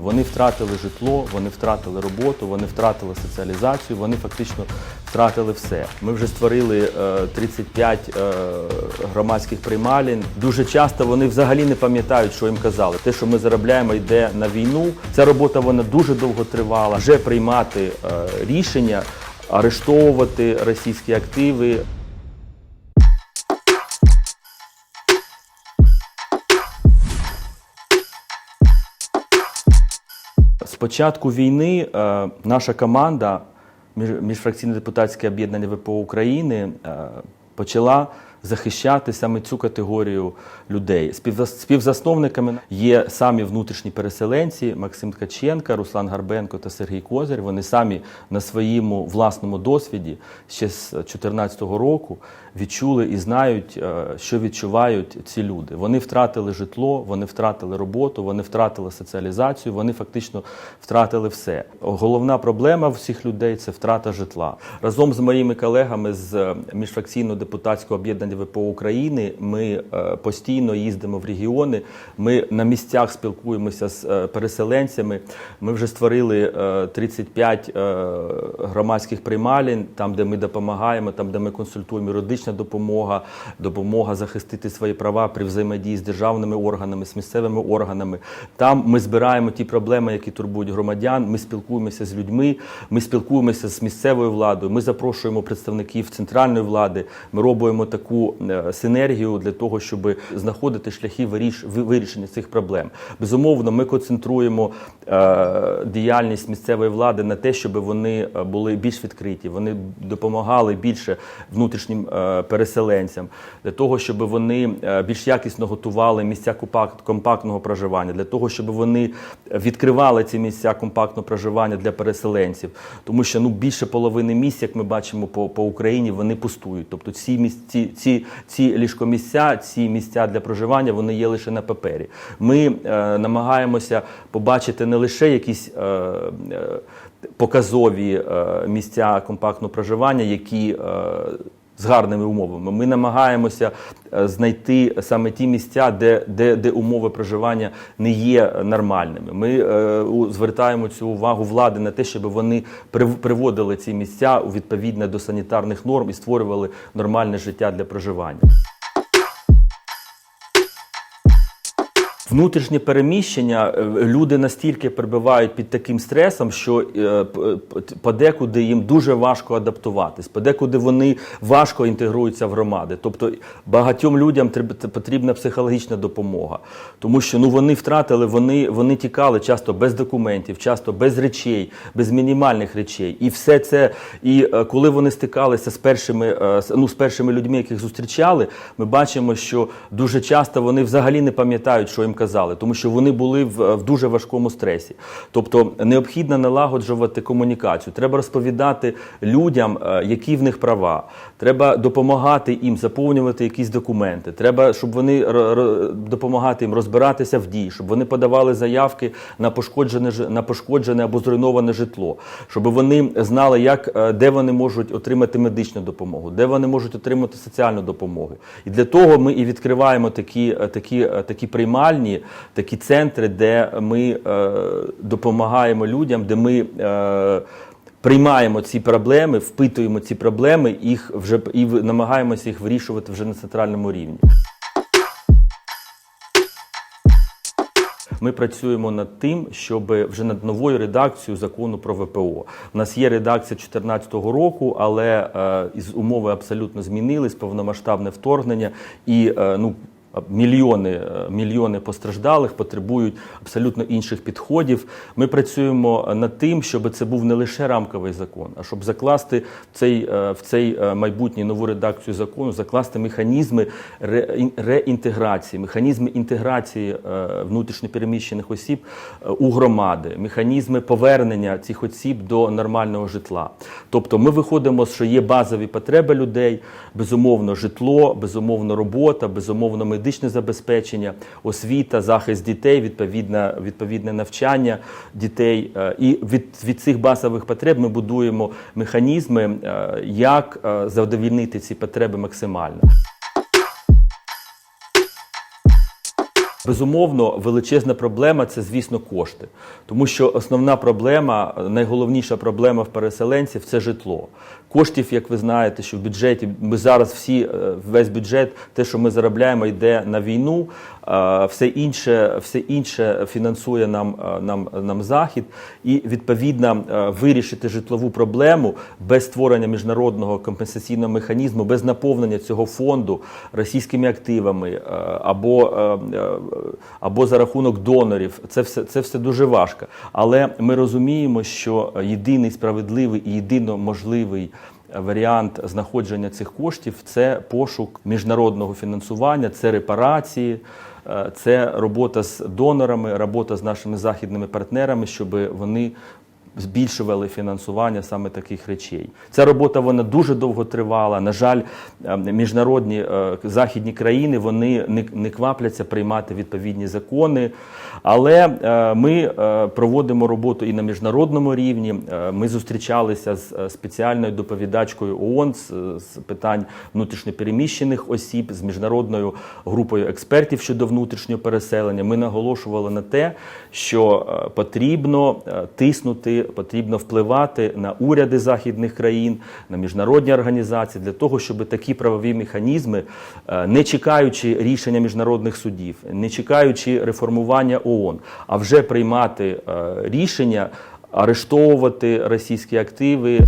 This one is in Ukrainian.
Вони втратили житло, вони втратили роботу, вони втратили соціалізацію, вони фактично втратили все. Ми вже створили е, 35 е, громадських приймалень. Дуже часто вони взагалі не пам'ятають, що їм казали. Те, що ми заробляємо, йде на війну. Ця робота вона дуже довго тривала. Вже приймати е, рішення, арештовувати російські активи. Початку війни е, наша команда, між- міжфракційне депутатське об'єднання ВПО України, е, почала захищати саме цю категорію людей. Співзас- Співзасновниками є самі внутрішні переселенці Максим Ткаченка, Руслан Гарбенко та Сергій Козир. Вони самі на своєму власному досвіді ще з 2014 року відчули і знають, е, що відчувають ці люди. Вони втратили житло, вони втратили роботу, вони втратили соціалізацію, вони фактично втратили все. Головна проблема всіх людей це втрата житла. Разом з моїми колегами з е, міжфракційного об'єднання ВПО України ми е, постійно їздимо в регіони. Ми на місцях спілкуємося з е, переселенцями. Ми вже створили е, 35 е, громадських приймалень, там, де ми допомагаємо, там, де ми консультуємо юридична допомога, допомога захистити свої права при взаємодії з державними органами, з місцевими органами. Там ми збираємо ті проблеми, які турбують громадян. Ми спілкуємося з людьми, ми спілкуємося з місцевою владою. Ми запрошуємо представників центральної влади. Ми робимо таку е, синергію для того, щоб знаходити шляхи виріш- вирішення цих проблем. Безумовно, ми концентруємо е, діяльність місцевої влади на те, щоб вони е, були більш відкриті, вони допомагали більше внутрішнім переселенцям, для того, щоб вони більш якісно готували місця компактного проживання, для того, щоб вони відкривали ці місця компактного проживання для переселенців, тому що ну більше половини місць, як ми бачимо по, по Україні, вони пустують. Тобто ці місці, ці, ці ліжкомісця, ці місця для проживання, вони є лише на папері. Ми е, намагаємося побачити не лише якісь. Е, е, Показові е, місця компактного проживання, які е, з гарними умовами. Ми намагаємося е, знайти саме ті місця, де, де, де умови проживання не є нормальними. Ми е, звертаємо цю увагу влади на те, щоб вони приводили ці місця у відповідне до санітарних норм і створювали нормальне життя для проживання. Внутрішнє переміщення е, люди настільки перебувають під таким стресом, що е, подекуди їм дуже важко адаптуватись, подекуди вони важко інтегруються в громади. Тобто багатьом людям потрібна психологічна допомога, тому що ну вони втратили, вони, вони тікали часто без документів, часто без речей, без мінімальних речей. І все це, і е, коли вони стикалися з першими, ну, з першими людьми, яких зустрічали, ми бачимо, що дуже часто вони взагалі не пам'ятають, що їм казали, тому що вони були в, в дуже важкому стресі. Тобто необхідно налагоджувати комунікацію. Треба розповідати людям, е, які в них права. Треба допомагати їм заповнювати якісь документи. Треба, щоб вони допомагати їм розбиратися в дії, щоб вони подавали заявки на пошкоджене на пошкоджене або зруйноване житло, щоб вони знали, як е, де вони можуть отримати медичну допомогу, де вони можуть отримати соціальну допомогу. І для того ми і відкриваємо такі, е, такі, такі приймальні, такі центри, де ми е, допомагаємо людям, де ми. Е, Приймаємо ці проблеми, впитуємо ці проблеми, їх вже і намагаємося їх вирішувати вже на центральному рівні. Ми працюємо над тим, щоб вже над новою редакцією закону про ВПО. У нас є редакція 2014 року, але е, із умови абсолютно змінились, повномасштабне вторгнення і е, ну. Мільйони, е, мільйони постраждалих потребують абсолютно інших підходів. Ми працюємо над тим, щоб це був не лише рамковий закон, а щоб закласти в цей, е, в цей е, майбутній нову редакцію закону, закласти механізми ре- реінтеграції, механізми інтеграції е, внутрішньопереміщених осіб е, у громади, механізми повернення цих осіб до нормального житла. Тобто ми виходимо, що є базові потреби людей, безумовно, житло, безумовно, робота, безумовно, медичне забезпечення, освіта, захист дітей, відповідне, відповідне навчання дітей. Е, І від, від цих базових потреб ми будуємо механізми, е, як е, задовільнити ці потреби максимально. Безумовно, величезна проблема це, звісно, кошти. Тому що основна проблема, найголовніша проблема в переселенців це житло. Коштів, як ви знаєте, що в бюджеті ми зараз всі, е, весь бюджет, те, що ми заробляємо, йде на війну. Все інше, все інше фінансує нам, нам, нам захід, і відповідно вирішити житлову проблему без створення міжнародного компенсаційного механізму, без наповнення цього фонду російськими активами або, або за рахунок донорів. Це все, це все дуже важко. Але ми розуміємо, що єдиний справедливий і єдино можливий варіант знаходження цих коштів це пошук міжнародного фінансування, це репарації. е, Це робота з донорами, робота з нашими західними партнерами, щоб вони збільшували фінансування саме таких речей. Ця робота вона дуже довго тривала. На жаль, е, міжнародні е, західні країни вони не, квапляться приймати відповідні закони. Але е, ми проводимо роботу і на міжнародному рівні. Ми зустрічалися з спеціальною доповідачкою ООН з, питань внутрішньопереміщених осіб, з міжнародною групою експертів щодо внутрішнього переселення. Ми наголошували на те, що потрібно тиснути, потрібно впливати на уряди західних країн, на міжнародні організації для того, щоб такі правові механізми, е, не чекаючи рішення міжнародних судів, не чекаючи реформування ООН, а вже приймати е, рішення арештовувати російські активи.